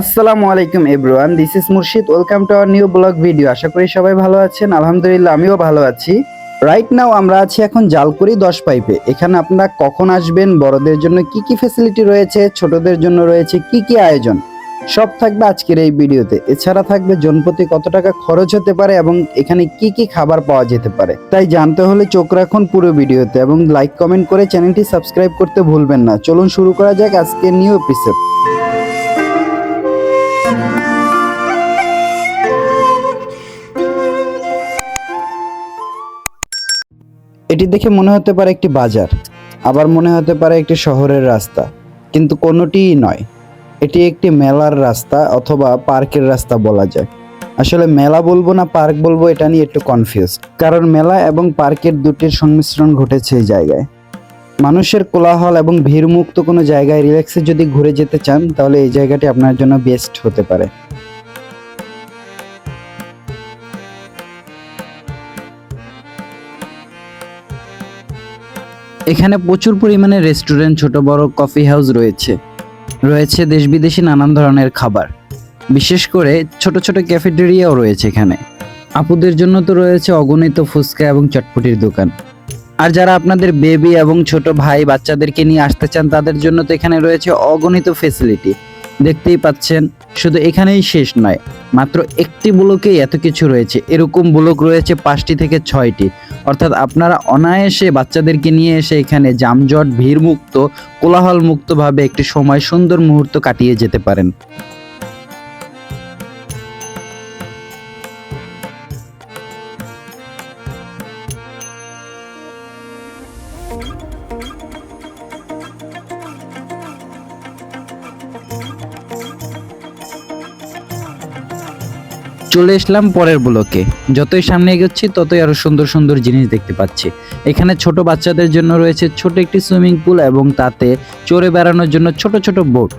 আসসালামু আলাইকুম everyone this is Murshid welcome to our new vlog video আশা করি সবাই ভালো আছেন, আলহামদুলিল্লাহ আমিও ভালো আছি। রাইট নাও আমরা আছি এখন জালকুড়ি দশ পাইপে। এখানে আপনারা কখন আসবেন, বড়দের জন্য কি কি ফ্যাসিলিটি রয়েছে, ছোটদের জন্য রয়েছে কি কি আয়োজন, সব থাকবে আজকের এই ভিডিওতে। এছাড়া থাকবে জনপ্রতি কত টাকা খরচ হতে পারে এবং এখানে কি কি খাবার পাওয়া যেতে পারে। তাই জানতে হলে চোখ রাখুন পুরো ভিডিওতে এবং লাইক কমেন্ট করে চ্যানেলটি সাবস্ক্রাইব করতে ভুলবেন না। চলুন শুরু করা যাক আজকের নিউ এপিসোড দেখে মনে হতে পারে একটি বাজার, আবার মনে হতে পারে একটি শহরের রাস্তা, কিন্তু কোনোটিই নয়। এটি একটি মেলার রাস্তা অথবা পার্কের রাস্তা বলা যায়। আসলে মেলা বলব না পার্ক বলব, এটা নিয়ে একটু কনফিউজ কারণ মেলা এবং পার্কের দুটির সংমিশ্রণ ঘটেছে এই জায়গায়। মানুষের কোলাহল এবং ভিড়মুক্ত কোনো জায়গায় রিল্যাক্সে যদি ঘুরে যেতে চান, তাহলে এই জায়গাটি আপনার জন্য বেস্ট হতে পারে। এখানে প্রচুর পরিমাণে রেস্টুরেন্ট, ছোট বড় কফি হাউস রয়েছে। রয়েছে দেশ বিদেশি নানান ধরনের খাবার। বিশেষ করে ছোট ছোট ক্যাফেটেরিয়াও রয়েছে এখানে। আপুদের জন্য তো রয়েছে অগণিত ফুচকা এবং চটপটির দোকান। আর যারা আপনাদের বেবি এবং ছোট ভাই বাচ্চাদেরকে নিয়ে আসতে চান, তাদের জন্য তো এখানে রয়েছে অগণিত ফেসিলিটি দেখতেই পাচ্ছেন, শুধু এখানেই শেষ নয়, মাত্র একটি ব্লকেই এত কিছু রয়েছে। এরকম ব্লক রয়েছে পাঁচটি থেকে ছয়টি। অর্থাৎ আপনারা অনায়াসে বাচ্চাদেরকে নিয়ে এসে এখানে যানজট, ভিড়মুক্ত কোলাহল মুক্তভাবে একটি সময় সুন্দর মুহূর্ত কাটিয়ে যেতে পারেন। চলে এসলাম পরের ব্লকে। যতই সামনে এগোচ্ছি, ততই আরও সুন্দর সুন্দর জিনিস দেখতে পাচ্ছি। এখানে ছোট বাচ্চাদের জন্য রয়েছে ছোট একটি সুইমিং পুল এবং তাতে চড়ে বেড়ানোর জন্য ছোট ছোট বোট।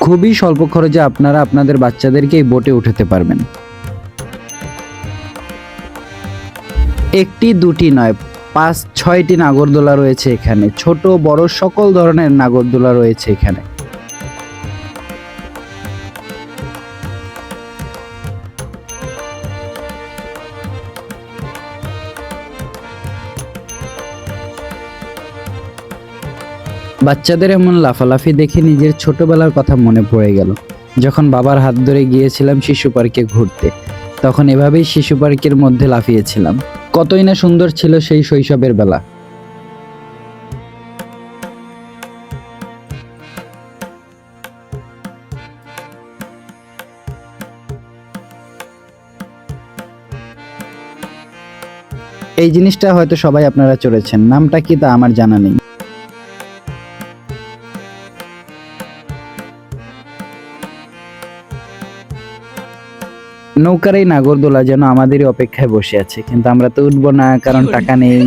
খুবই স্বল্প খরচে আপনারা আপনাদের বাচ্চাদেরকে এই বোটে উঠাতে পারবেন। একটি, দুটি নয়, পাঁচ, ছয়টি নাগরদোলা রয়েছে এখানে। ছোট, বড় সকল ধরনের নাগরদোলা রয়েছে এখানে। বাচ্চাদের এমন লাফালাফি দেখে নিজের ছোটবেলার কথা মনে পড়ে গেল। যখন বাবার হাত ধরে গিয়েছিলাম শিশু পার্কে ঘুরতে, তখন এভাবেই শিশু পার্কের মধ্যে লাফিয়েছিলাম। কতই না সুন্দর ছিল সেই শৈশবের বেলা। এই জিনিসটা হয়তো সবাই আপনারা চড়েছেন। নামটা কি তা আমার জানা নেই। নৌকার এই নাগরদোলা যেন আমাদেরই অপেক্ষায় বসে আছে। কিন্তু আমরা তো উঠবো না কারণ টাকা নেই।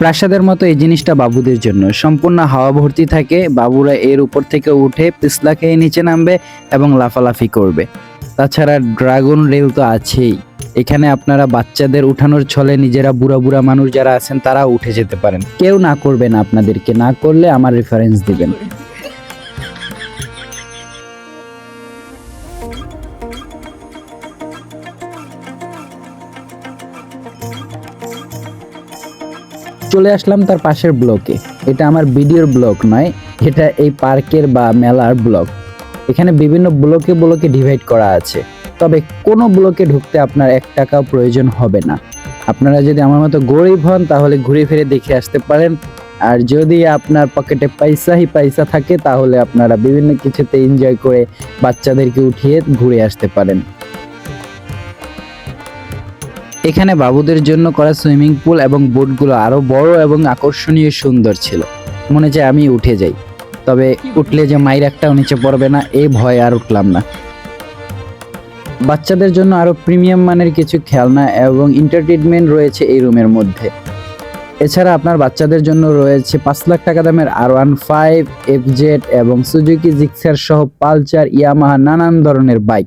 প্রাসাদের মতো এই জিনিসটা বাবুদের জন্য। সম্পূর্ণ হাওয়া ভর্তি থাকে বাবুরা এর উপর থেকে উঠে পিছলা খেয়ে নিচে নামবে এবং লাফালাফি করবে। তাছাড়া ড্রাগন রেল তো আছেই। এখানে আপনারা বাচ্চাদের উঠানোর ছলে নিজেরা বুড়া বুড়া মানুষ যারা আছেন তারা উঠে যেতে পারেন। কেউ না করবে না আপনাদেরকে, না করলে আমার রেফারেন্স দিবেন। চলে আসলাম তার পাশের ব্লকে এটা আমার ভিডিওর ব্লক নয়, এটা এই পার্কের বা মেলার ব্লক এখানে বিভিন্ন ব্লকে ব্লকে ডিভাইড করা আছে। তবে কোনো ব্লকে ঢুকতে আপনার এক টাকাও প্রয়োজন হবে না। আপনারা যদি আমার মতো গরিব হন, তাহলে ঘুরে ফিরে দেখে আসতে পারেন। আর যদি আপনার পকেটে পয়সাই পয়সা থাকে, তাহলে আপনারা বিভিন্ন কিছুতে এনজয় করে বাচ্চাদেরকে উঠিয়ে ঘুরে আসতে পারেন। এখানে বাবুদের জন্য করা সুইমিং পুল এবং বোটগুলো আরও বড় এবং আকর্ষণীয় সুন্দর ছিল। মনে চায় আমি উঠে যাই। তবে উঠলে যে মায়ের একটাও নিচে পড়বে না এই ভয় আর উঠলাম না। বাচ্চাদের জন্য আরও প্রিমিয়াম মানের কিছু খেলনা এবং এন্টারটেনমেন্ট রয়েছে এই রুমের মধ্যে। এছাড়া আপনার বাচ্চাদের জন্য রয়েছে পাঁচ লাখ টাকা দামের R one five F Z এবং সুজুকি জিক্সার সহ পালচার ইয়ামাহা নানান ধরনের বাইক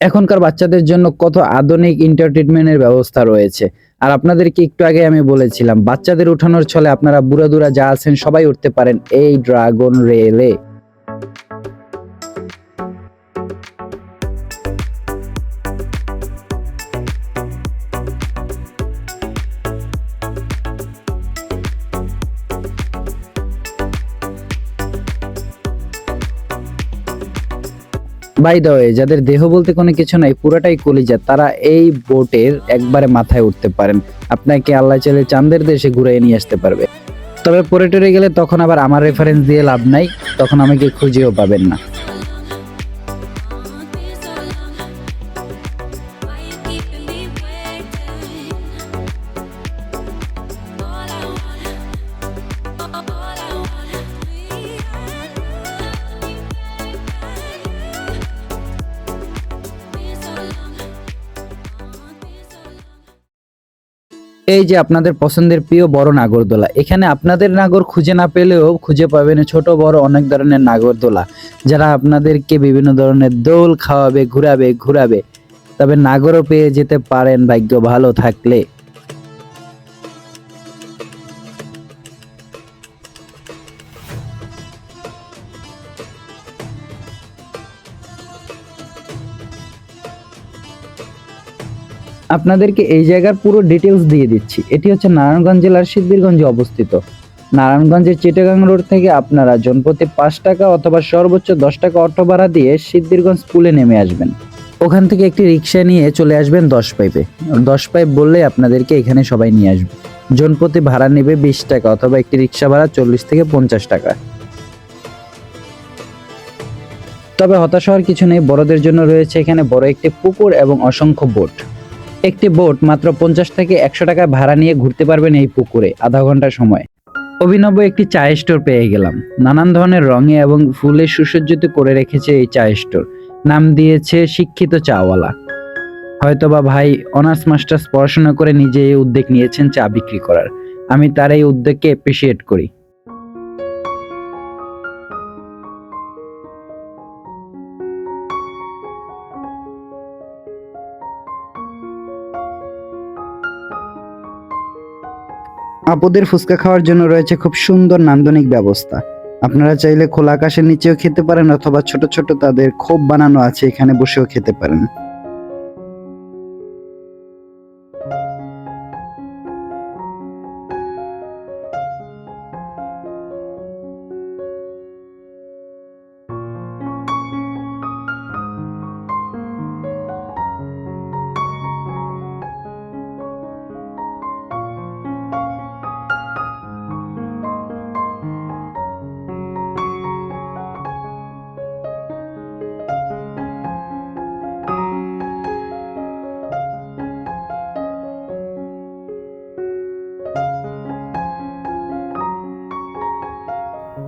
এখনকার বাচ্চাদের জন্য কত আধুনিক এন্টারটেনমেন্টের ব্যবস্থা রয়েছে। আর আপনাদেরকে একটু আগে আমি বলেছিলাম, বাচ্চাদের উঠানোর ছলে আপনারা বুড়া দুরা যা আছেন সবাই উঠতে পারেন এই ড্রাগন রেলে বাই যাদের দেহ বলতে কোনো কিছু নাই, পুরাটাই কলিজা। তারা এই বোটের একবারে মাথায় উঠতে পারেন। আপনাকে আল্লাহ চাইলে চান্দের দেশে ঘুরে নিয়ে আসতে পারবে। তবে পরে টরে গেলে তখন আবার আমার রেফারেন্স দিয়ে লাভ নাই, তখন আমাকে খুঁজেও পাবেন না। এই যে আপনাদের পছন্দের প্রিয় বড় নাগরদোলা, এখানে আপনাদের নাগর খুঁজে না পেলেও খুঁজে পাবেন ছোট বড় অনেক ধরনের নাগরদোলা, যারা আপনাদেরকে বিভিন্ন ধরনের দোল খাওয়াবে, ঘুরাবে ঘুরাবে। তবে নাগরও পেয়ে যেতে পারেন ভাগ্য ভালো থাকলে। আপনাদেরকে এই জায়গার পুরো ডিটেলস দিয়ে দিচ্ছি। এটি হচ্ছে নারায়ণগঞ্জ জেলার সিদ্ধিরগঞ্জে অবস্থিত। নারায়ণগঞ্জের চিটাগাং রোড থেকে আপনারা জনপ্রতি পাঁচ টাকা অথবা সর্বোচ্চ দশ টাকা অটো ভাড়া দিয়ে সিদ্ধিরগঞ্জ স্কুলে নেমে আসবেন। ওখান থেকে একটি রিক্সা নিয়ে চলে আসবেন দশ পাইপে। দশ পাইপ বললে আপনাদেরকে এখানে সবাই নিয়ে আসবে। জনপ্রতি ভাড়া নেবে বিশ টাকা অথবা একটি রিক্সা ভাড়া চল্লিশ থেকে পঞ্চাশ টাকা। তবে হতাশ হওয়ার কিছু নেই, বড়দের জন্য রয়েছে এখানে বড় একটি পুকুর এবং অসংখ্য বোট। একটি বোট মাত্র পঞ্চাশ থেকে একশো টাকা ভাড়া নিয়ে ঘুরতে পারবেন এই পুকুরে, আধা ঘণ্টা সময়। অভিনব একটি চা স্টোর পেয়ে গেলাম। নানান ধরনের রঙে এবং ফুলে সুসজ্জিত করে রেখেছে এই চা স্টোর। নাম দিয়েছে শিক্ষিত চাওয়ালা। হয়তোবা ভাই অনার্স মাস্টার্স পড়াশোনা করে নিজে এই উদ্যোগ নিয়েছেন চা বিক্রি করার। আমি তার এই উদ্যোগকে অ্যাপ্রিসিয়েট করি। আপুদের ফুচকা খাওয়ার জন্য রয়েছে খুব সুন্দর নান্দনিক ব্যবস্থা। আপনারা চাইলে খোলা আকাশের নিচেও খেতে পারেন অথবা ছোট ছোট তাদের খোপ বানানো আছে এখানে বসেও খেতে পারেন।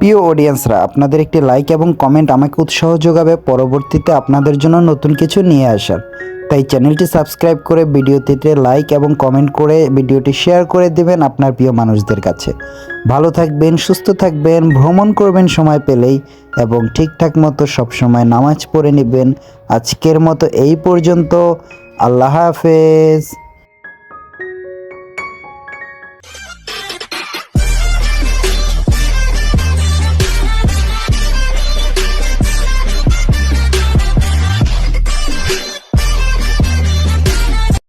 প্রিয় অডিয়েন্সরা আপনাদের একটি লাইক এবং কমেন্ট আমাকে উৎসাহ যোগাবে পরবর্তীতে আপনাদের জন্য নতুন কিছু নিয়ে আসার। তাই চ্যানেলটি সাবস্ক্রাইব করে ভিডিওটিতে লাইক এবং কমেন্ট করে ভিডিওটি শেয়ার করে দেবেন আপনার প্রিয় মানুষদের কাছে। ভালো থাকবেন, সুস্থ থাকবেন, ভ্রমণ করবেন সময় পেলেই এবং ঠিকঠাক মতো সবসময় নামাজ পড়ে নেবেন। আজকের মতো এই পর্যন্ত, আল্লাহ হাফেজ।